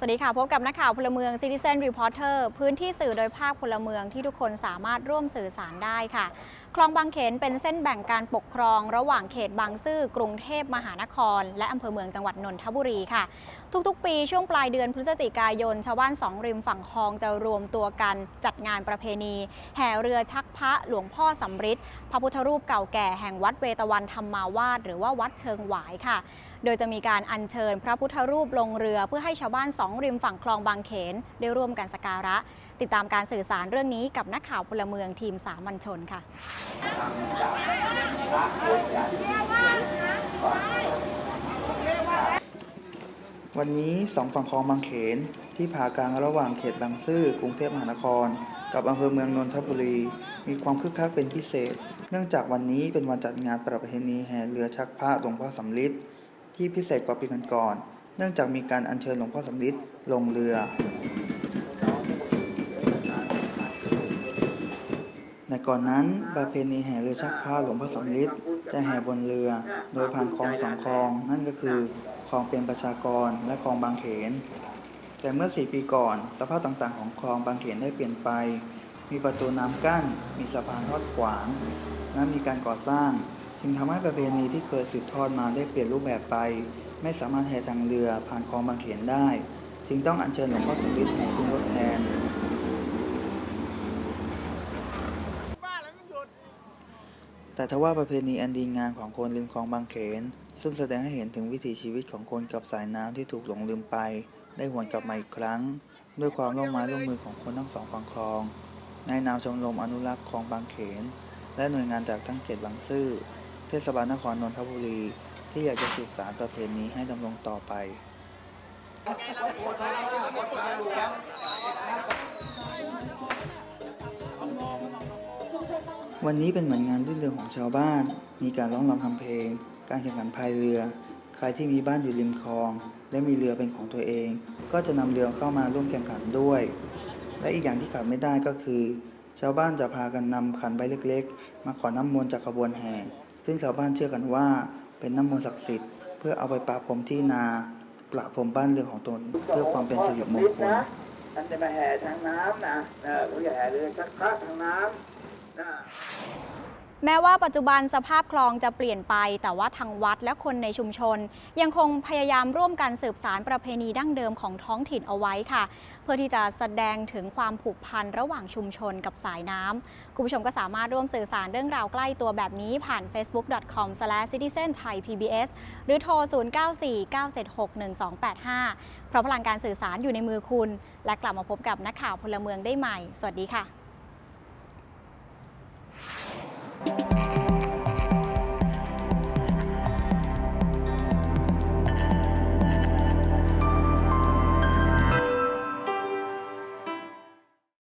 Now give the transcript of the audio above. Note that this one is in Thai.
สวัสดีค่ะ พบกับนักข่าวพลเมือง Citizen Reporter พื้นที่สื่อโดยภาคพลเมืองที่ทุกคนสามารถร่วมสื่อสารได้ค่ะคลองบางเขนเป็นเส้นแบ่งการปกครองระหว่างเขตบางซื่อกรุงเทพมหานคร และอำเภอเมืองจังหวัดนนทบุรีค่ะ ทุกๆ ปีช่วงปลายเดือนพฤศจิกายน ชาวบ้านสองริมฝั่งคลองจะรวมตัวกันจัดงานประเพณี แห่เรือชักพระหลวงพ่อสำริดพระพุทธรูปเก่าแก่แห่งวัดเวตวันธรรมาวาสหรือว่าวัดเชิงหวายค่ะ โดยจะมีการอัญเชิญพระพุทธรูปลงเรือเพื่อให้ชาวบ้านสองริมฝั่งคลองบางเขนได้ร่วมกันสักการะ ติดตามการสื่อสารเรื่องนี้กับนักข่าวพลเมืองทีมสามัญชนค่ะวันนี้สองฝั่งคลองบางเขนที่ผ่ากลางระหว่างเขตบางซื่อกรุงเทพมหานคร กับอำเภอเมืองนนทบุรี มีความคึกคักเป็นพิเศษ เนื่องจากวันนี้เป็นวันจัดงานประเพณีแห่เรือชักพระหลวงพ่อสำริดที่พิเศษกว่าปีก่อนๆเนื่องจากมีการอัญเชิญหลวงพ่อสำริดลงเรือ ในก่อนนั้นประเพณีแห่เรือชักพระหลวงพ่อสำริดจะแห่บนเรือ โดยผ่านคลองสองคลอง นั่นก็คือคลองเป็นประชากรและคลองบางเขน แต่เมื่อ4ปีก่อน สภาพต่างๆ ของคลองบางเขนได้เปลี่ยนไป มีประตูน้ำกั้น มีสะพานทอดขวาง และมีการก่อสร้าง จึงทำให้ประเพณีที่เคยสืบทอดมาได้เปลี่ยนรูปแบบไป ไม่สามารถแห่ทางเรือผ่านคลองบางเขนได้ จึงต้องอัญเชิญหลวงพ่อสำริดแห่ขึ้นรถแทน แต่ทว่าประเพณีอันดีงามของคนริมคลองบางเขน ซึ่งแสดงให้เห็นถึงวิถีชีวิตของคนกับสายน้ำที่ถูกหลงลืมไป ได้หวนกลับมาอีกครั้ง ด้วยความร่วมไม้ร่วมมือของคนทั้งสองฝั่งคลองในนามชมรมอนุรักษ์คลองบางเขน และหน่วยงานจากทั้งเขตบางซื่อ เทศบาลนครนนทบุรี ที่อยากจะสืบสานประเพณีให้ดำรงต่อไป วันนี้เป็นเหมือนงานรื่นเริงของชาวบ้าน มีการร้องรำทำเพลง การแข่งขันพายเรือ ใครที่มีบ้านอยู่ริมคลอง และมีเรือเป็นของตัวเอง ก็จะนำเรือเข้ามาร่วมแข่งขันด้วย และอีกอย่างที่ขาดไม่ได้ก็คือ ชาวบ้านจะพากันนำขันใบเล็ก ๆ มาขอน้ำมนต์จากขบวนแห่ ซึ่งชาวบ้านเชื่อกันว่า เป็นน้ำมนต์ศักดิ์สิทธิ์เพื่อเอาไปประพรมที่นา ประพรมบ้านเรือนของตน เพื่อความเป็นสิริมงคลท่านจะมาแห่ทางน้ำนะเออผมจะแห่เรือชักพระทางน้ำ แม้ว่าปัจจุบันสภาพคลองจะเปลี่ยนไป แต่ว่าทางวัดและคนในชุมชน ยังคงพยายามร่วมกันสืบสารประเพณีดั้งเดิมของท้องถิ่นเอาไว้ค่ะ เพื่อที่จะแสดงถึงความผูกพันระหว่างชุมชนกับสายน้ำคุณผู้ชมก็สามารถร่วมสื่อสารเรื่องราวใกล้ตัวแบบนี้ผ่าน facebook.com/citizenthai.pbs หรือโทร 0949761285 เพราะพลังการสื่อสารอยู่ในมือคุณ และกลับมาพบกับนักข่าวพลเมืองได้ใหม่ สวัสดีค่ะ